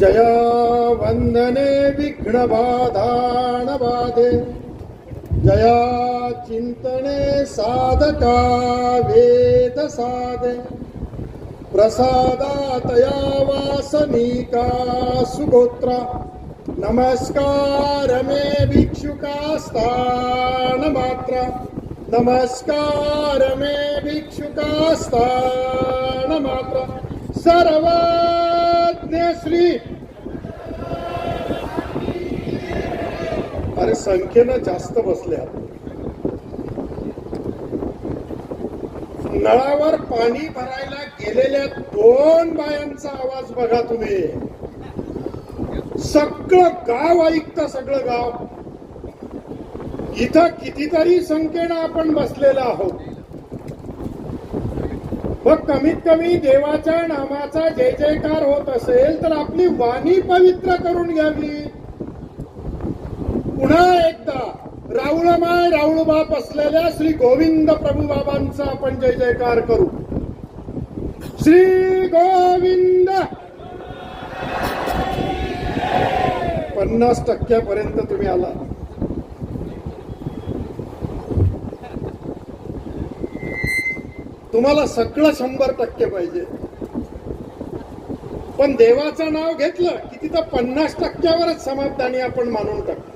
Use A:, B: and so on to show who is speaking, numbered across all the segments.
A: जया वंदने विघ्न बाधे जया चिंतने साधका वेद साधे प्रसादातया वासनिका सुगोत्रा। नमस्कार मे भिक्षुकास्तान मात्रा नमस्कार मे भिक्षुकास्तान मात्र सर्वज्ञ श्री अरे संख्येनं जास्त बसल्या. नळावर पाणी भरायला गेलेल्या दोन बायांचा आवाज बघा तुम्ही. सगळं गाव ऐकतं सगळं गाव. इथं कितीतरी संख्येनं आपण बसलेलो आहोत. मग कमीत कमी देवाच्या नामाचा जय जयकार होत असेल तर आपली वाणी पवित्र करून घ्यावी पुन्हा एकदा राऊळमाय राऊळबाप असलेल्या श्री गोविंद प्रभू बाबांचा आपण जय जयकार करू. श्री गोविंद! पन्नास टक्क्यापर्यंत तुम्ही आला. तुम्हाला सगळं शंभर टक्के पाहिजे. पण देवाचं नाव घेतलं की तिथं पन्नास टक्क्यावरच समाधानी आपण मानून टाकतो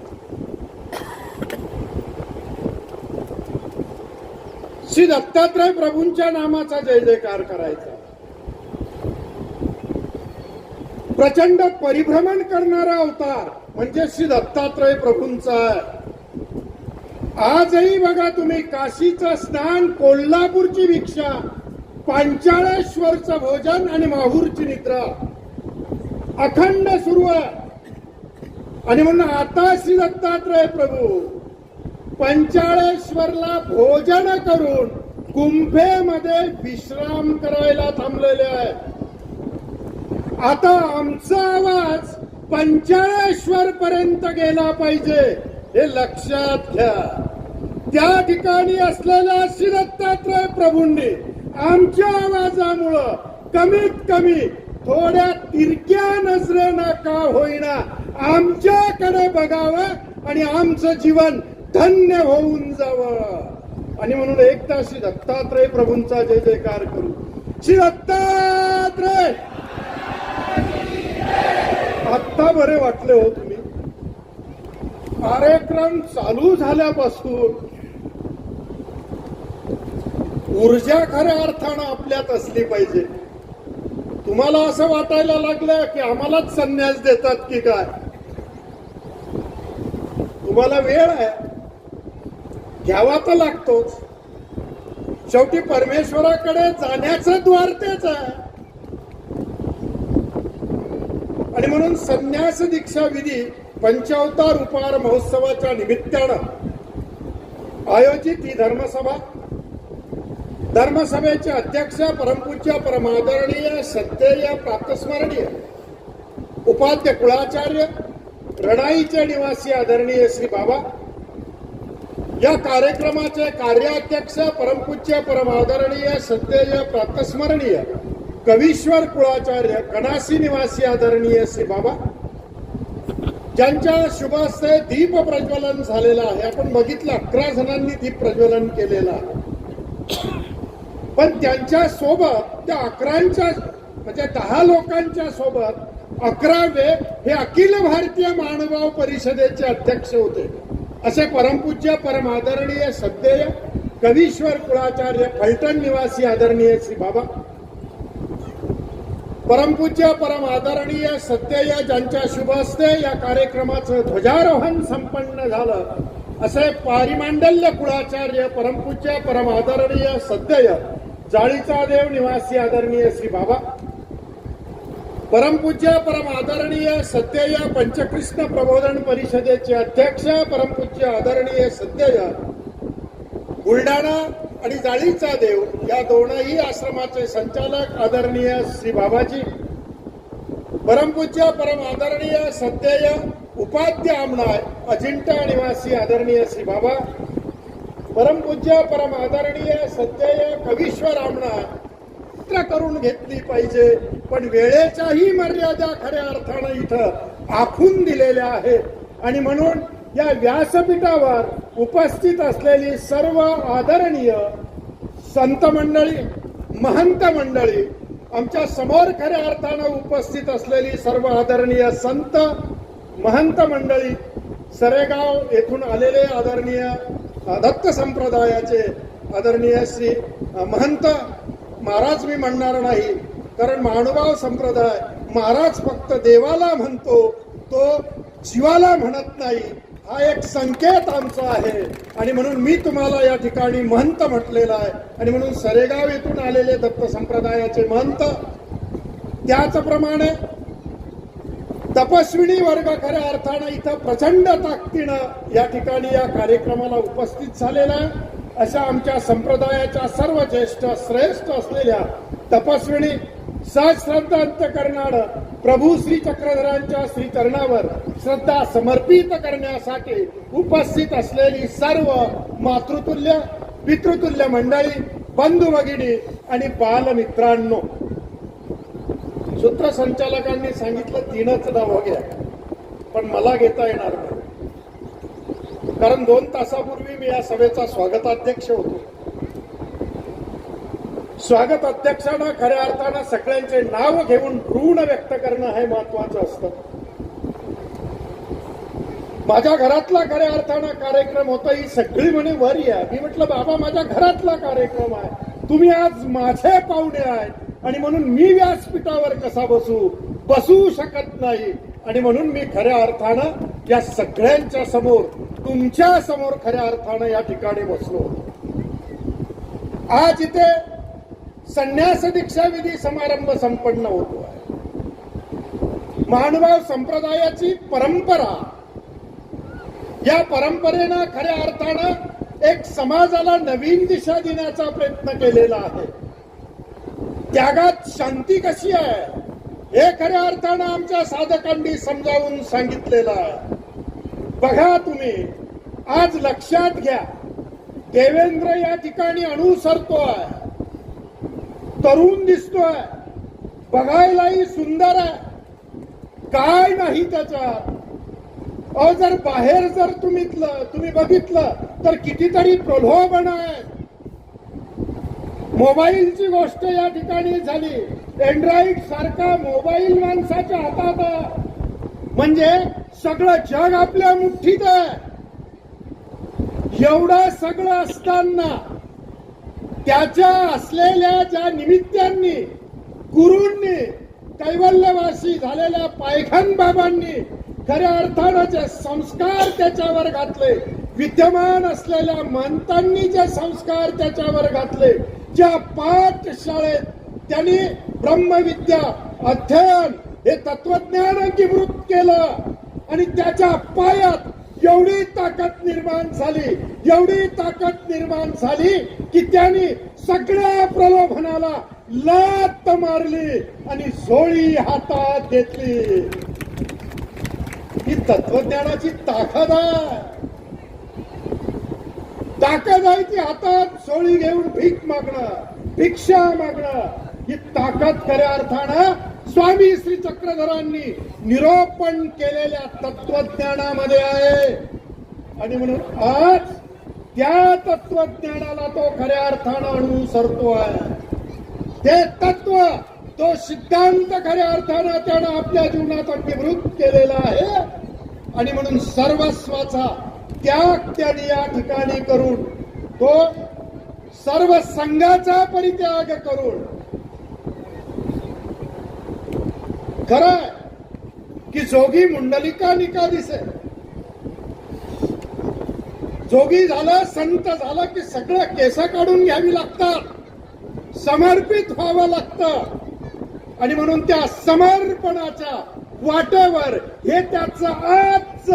A: श्री दत्तात्रय प्रभूंच्या नामाचा जय जयकार करायचा. प्रचंड परिभ्रमण करणारा अवतार म्हणजे श्री दत्तात्रय प्रभूंचा. आजही बघा तुम्ही काशीचं स्नान कोल्हापूरची भिक्षा पांचाळेश्वरचं भोजन आणि माहूरची निद्रा. अखंड सुरू आहे आणि म्हणून आता श्री दत्तात्रय प्रभू. पंचाळेश्वरला भोजन करून कुंभेमध्ये विश्राम करायला थांबलेले आहे. आता आमचा आवाज पंचाळेश्वर पर्यंत गेला पाहिजे हे लक्षात घ्या. त्या ठिकाणी असलेल्या श्री दत्तात्रय प्रभूंनी आमच्या आवाजामुळं कमीत कमी थोड्या तिरक्या नजरेनं का होईना आमच्याकडे बघावं आणि आमचं जीवन धन्य होऊन जावं. आणि म्हणून एकदा श्री दत्तात्रय प्रभूंचा जय जयकार करू. श्री दत्तात्रय! आत्ता बरे वाटले हो तुम्ही. कार्यक्रम चालू झाल्यापासून ऊर्जा खऱ्या अर्थानं आपल्यात असली पाहिजे. तुम्हाला असं वाटायला लागलं की आम्हालाच संन्यास देतात की काय? तुम्हाला वेळ आहे. घ्यावा तर लागतोच शेवटी परमेश्वराकडे जाण्याचं द्वार तेच आहे. आणि म्हणून संन्यास दीक्षा विधी पंचावतार उपहार महोत्सवाच्या निमित्तानं आयोजित ही धर्मसभा. धर्मसभेचे अध्यक्ष परमपूज्य परमादरणीय सत्यय प्राप्तस्मरणीय उपाध्य कुळाचार्य रडाईचे निवासी आदरणीय श्री बाबा या कार्यक्रमाचे कार्याध्यक्ष परमपूज्य परमादरणीय सत्यय प्राप्तस्मरणीय कवीश्वर कुळाचार्य कणासी निवासी आदरणीय श्री बाबा ज्यांच्या शुभास्ते दीप प्रज्वलन झालेलं आहे. आपण बघितलं अकरा जणांनी दीप प्रज्वलन केलेलं आहे. पण त्यांच्यासोबत त्या अकरांच्या म्हणजे दहा लोकांच्या सोबत अकरावे हे अखिल भारतीय महानुभाव परिषदेचे अध्यक्ष होते. असे परमपूज्य परम आदरणीय सद्देय कवीश्वर कुळाचार्य फलटण निवासी आदरणीय श्री बाबा. परमपूज्य परम आदरणीय सत्यय ज्यांच्या शुभ हस्ते या कार्यक्रमाचं ध्वजारोहण संपन्न झालं असे पारिमांडल्य कुळाचार्य परमपूज्य परम आदरणीय सत्यय जाळीचा देव निवासी आदरणीय श्री बाबा. परमपूज्य परम आदरणीय सत्यय पंचकृष्ण प्रबोधन परिषदेचे अध्यक्ष परमपूज्य आदरणीय सत्यय बुलढाणा आणि जाळीचा देव या दोनही आश्रमाचे संचालक आदरणीय श्री बाबाजी. परमपूज्य परम आदरणीय सत्यय उपाध्य आमनाय अजिंठा निवासी आदरणीय श्री बाबा. परमपूज्य परम आदरणीय सत्यय कवीश्वर आमनाय एकत्र करून घेतली पाहिजे. पण वेळेच्याही मर्यादा खऱ्या अर्थानं इथं आखून दिलेल्या आहेत. आणि म्हणून या व्यासपीठावर उपस्थित असलेली सर्व आदरणीय संत मंडळी महंत मंडळी आमच्यासमोर खऱ्या अर्थानं उपस्थित असलेली सर्व आदरणीय संत महंत मंडळी सरेगाव येथून आलेले आदरणीय दत्त संप्रदायाचे आदरणीय श्री महंत महाराज मी म्हणणार नाही. कारण महानुभाव संप्रदाय महाराज फक्त देवाला म्हणतो तो शिवाला म्हणत नाही. हा एक संकेत आमचा आहे. आणि म्हणून मी तुम्हाला या ठिकाणी महंत म्हटलेला आहे. आणि म्हणून सरेगाव येथून आलेले दत्त संप्रदायाचे महंत त्याचप्रमाणे तपस्विनी वर्ग खऱ्या अर्थानं इथं प्रचंड ताकदीनं या ठिकाणी या कार्यक्रमाला उपस्थित झालेला आहे. अशा आमच्या संप्रदायाच्या सर्व ज्येष्ठ श्रेष्ठ असलेल्या तपस्विणी सहश्रद्धा अंत करणार प्रभू श्री चक्रधरांच्या श्री चरणावर श्रद्धा समर्पित करण्यासाठी उपस्थित असलेली सर्व मातृतुल्य पितृतुल्य मंडळी बंधू भगिनी आणि बालमित्रांनो. सूत्रसंचालकांनी सांगितलं तीनच नाव घ्या. पण मला घेता येणार नाही. कारण दोन तासापूर्वी मी या सभेचा स्वागताध्यक्ष होतो. स्वागत अध्यक्षांना खऱ्या अर्थानं सगळ्यांचे नाव घेऊन ऋण व्यक्त करणं हे महत्वाचं असतं. माझ्या घरातला खऱ्या अर्थानं कार्यक्रम होता ही सगळी म्हणे वर या मी म्हटलं बाबा माझ्या घरातला कार्यक्रम आहे. तुम्ही आज माझे पाहुणे आहेत आणि म्हणून मी व्यासपीठावर कसा बसू? बसू शकत नाही. आणि म्हणून मी खऱ्या अर्थानं या सगळ्यांच्या समोर तुमच्यासमोर खऱ्या अर्थानं या ठिकाणी बसलो. होतो आज इथे संन्यास दीक्षाविधी समारंभ संपन्न होतो आहे. महानुभाव संप्रदायाची परंपरा या परंपरेनं खऱ्या अर्थानं एक समाजाला नवीन दिशा देण्याचा प्रयत्न केलेला आहे. त्यागात शांती कशी आहे? हे खऱ्या अर्थानं आमच्या साधकांनी समजावून सांगितलेलं बघा तुम्ही आज लक्षात घ्या देवेंद्र या ठिकाणी अनुसरतोय तरुण दिसतोय बघायलाही सुंदर आहे. काय नाही त्याच्यात अ जर बाहेर जर तुम्ही तुम्ही बघितलं तर कितीतरी प्रलोभन आहे. मोबाईलची गोष्ट या ठिकाणी झाली. अँड्रॉइड सारखा मोबाईल माणसाच्या हातात म्हणजे सगळं जग आपल्या मुठीत आहे. एवढं सगळं असताना त्याच्या असलेल्या ज्या निमित्तांनी गुरूंनी कैवल्यवासी झालेल्या पायखान बाबांनी खऱ्या अर्थानं जे संस्कार त्याच्यावर घातले विद्यमान असलेल्या महंतांनी जे संस्कार त्याच्यावर घातले ज्या पाठशाळेत त्यांनी ब्रह्मविद्या अध्ययन हे तत्वज्ञान अंगीभूत केलं. आणि त्याच्या पायात एवढी ताकद निर्माण झाली एवढी ताकद निर्माण झाली की त्यांनी सगळ्या प्रलोभनाला लात मारली आणि झोळी हातात घेतली. ही तत्वज्ञानाची ताकद आहे. ताकद आहे ती हातात सोळी घेऊन भीक मागणं भिक्षा मागणं. ही ताकद खऱ्या अर्थानं स्वामी श्री चक्रधरांनी निरोपण केलेल्या तत्वज्ञानामध्ये आहे. आणि म्हणून आज त्या तत्वज्ञानाला तो खऱ्या अर्थानं अनुसरतो आहे. ते तत्व तो सिद्धांत खऱ्या अर्थानं त्यानं आपल्या जीवनात निवृत्त केलेला आहे. आणि म्हणून सर्वस्वाचा त्याग त्याने या ठिकाणी करून तो सर्व संघाचा परित्याग करून खरं की जोगी मुंडलिका निका दिसे जोगी झालं संत झालं की सगळं केस काढून घ्यावी लागतात. समर्पित व्हावं लागतं. आणि म्हणून त्या समर्पणाच्या वाटेवर हे त्याचं आज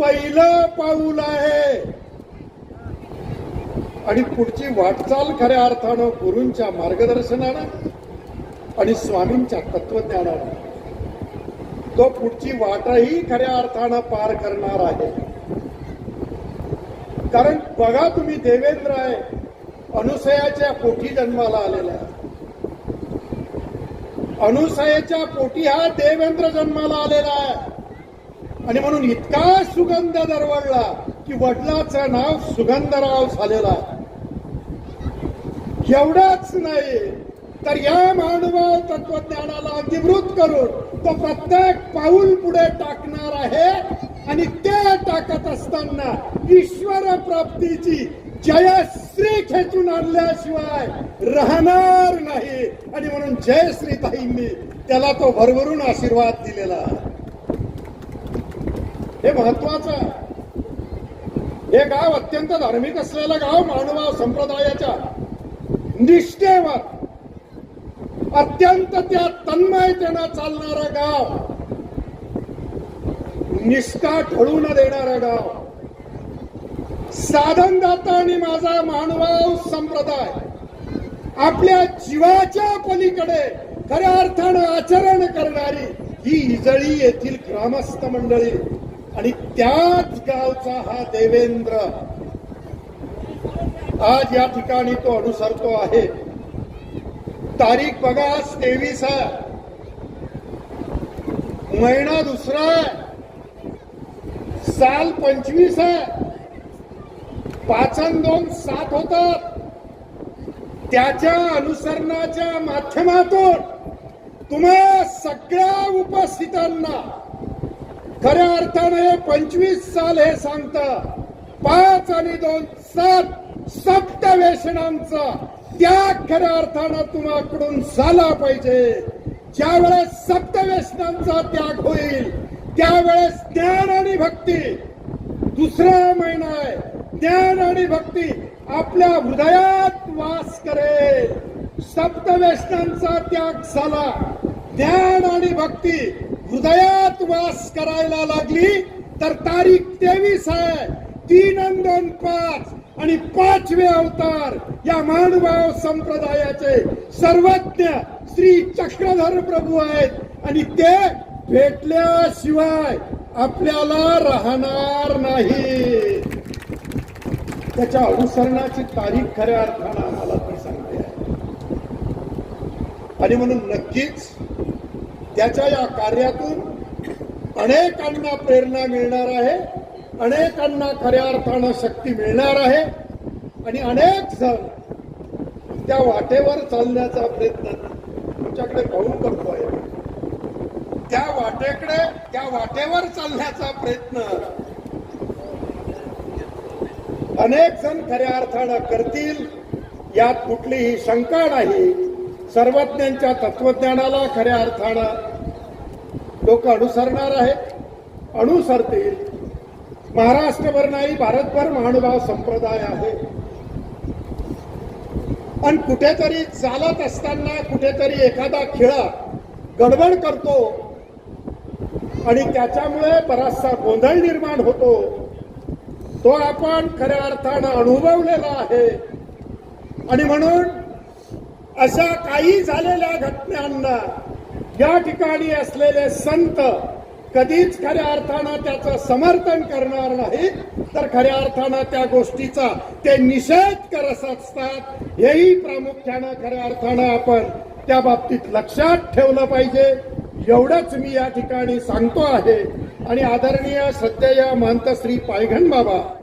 A: पहिलं पाऊल आहे. आणि पुढची वाटचाल खऱ्या अर्थानं गुरूंच्या मार्गदर्शनानं आणि स्वामींच्या तत्वज्ञानानं. तो पुढची वाटही खऱ्या अर्थानं पार करणार आहे. कारण बघा तुम्ही देवेंद्र आहे अनुसयाच्या पोटी जन्माला आलेला आहे. अनुसयाच्या पोटी हा देवेंद्र जन्माला आलेला आहे. आणि म्हणून इतका सुगंध दरवळला की वडिलाचं नाव सुगंधराव झालेला आहे. एवढाच नाही तर या मानवाव तत्वज्ञानाला अधिभूत करून तो प्रत्येक पाऊल पुढे टाकणार आहे आणि ते टाकत असताना ईश्वर प्राप्तीची जयश्री खेचून आणल्याशिवाय राहणार नाही. आणि म्हणून जयश्री ताईंनी त्याला तो भरभरून आशीर्वाद दिलेला हे महत्वाचं आहे. हे गाव अत्यंत धार्मिक असलेलं गाव मानवा संप्रदायाच्या निष्ठेवर अत्यंत त्या तन्मयतेनं चालणारं गाव. निष्ठा ढळून देणारं गाव. साधनदाता आणि माझा मानवाव संप्रदाय आपल्या जीवाच्या पलीकडे खऱ्या अर्थानं आचरण करणारी ही इजळी येथील ग्रामस्थ मंडळी आणि त्याच गावचा हा देवेंद्र. आज या ठिकाणी तो अनुसरतो आहे. तारीख बघा आज तेवीस आहे. महिना दुसरा आहे. साल पंचवीस आहे. पाचन दोन सात होतात. त्याच्या अनुसरणाच्या माध्यमातून तुम्हा सगळ्या उपस्थितांना खऱ्या अर्थाने पंचवीस साल हे सांगतं पाच आणि दोन सात सप्त वेशनांचा त्याग खऱ्या अर्थानं तुम्हाकडून झाला पाहिजे. ज्यावेळेस वेळेस त्याग होईल त्यावेळेस ज्ञान आणि भक्ती. दुसरा महिना आहे. ज्ञान आणि भक्ती आपल्या हृदयात वास करेल. सप्तवेषणांचा त्याग झाला. ज्ञान आणि भक्ती हृदयात वास करायला लागली तर तारीख तेवीस आहे. तीन दोन पाच. आणि पाचवे अवतार या मानभाव संप्रदायाचे सर्वज्ञ श्री चक्रधर प्रभू आहेत. आणि ते भेटल्याशिवाय आपल्याला राहणार नाही. त्याच्या अनुसरणाची तारीख खऱ्या अर्थानं आम्हाला ती सांगते. आहे. आणि म्हणून नक्कीच त्याच्या या कार्यातून अनेकांना प्रेरणा मिळणार आहे. अनेकांना खऱ्या अर्थानं शक्ती मिळणार आहे. आणि अनेक जण त्या वाटेवर चालण्याचा प्रयत्न तुमच्याकडे पाहून करतोय. त्या वाटेकडे त्या वाटेवर चालण्याचा प्रयत्न अनेक जण खऱ्या अर्थानं करतील यात कुठलीही शंका नाही. सर्वज्ञांच्या तत्वज्ञानाला खऱ्या अर्थानं लोक अनुसरणार आहेत अनुसरतील. महाराष्ट्रभर नाही भारतभर महानुभाव संप्रदाय आहे. आणि कुठेतरी चालत असताना कुठेतरी एखादा खेळा गडबड करतो आणि त्याच्यामुळे बराचसा गोंधळ निर्माण होतो. तो आपण खऱ्या अर्थानं अनुभवलेला आहे. आणि म्हणून अशा काही झालेल्या घटनांना या ठिकाणी असलेले संत कधीच खऱ्या अर्थानं त्याचं समर्थन करणार नाही. तर खऱ्या अर्थानं त्या गोष्टीचा ते निषेध करत असतात. हेही प्रामुख्यानं खऱ्या अर्थानं आपण त्या बाबतीत लक्षात ठेवलं पाहिजे. एवढंच मी या ठिकाणी सांगतो आहे. आणि आदरणीय श्रद्धेय महंत श्री पायघन बाबा.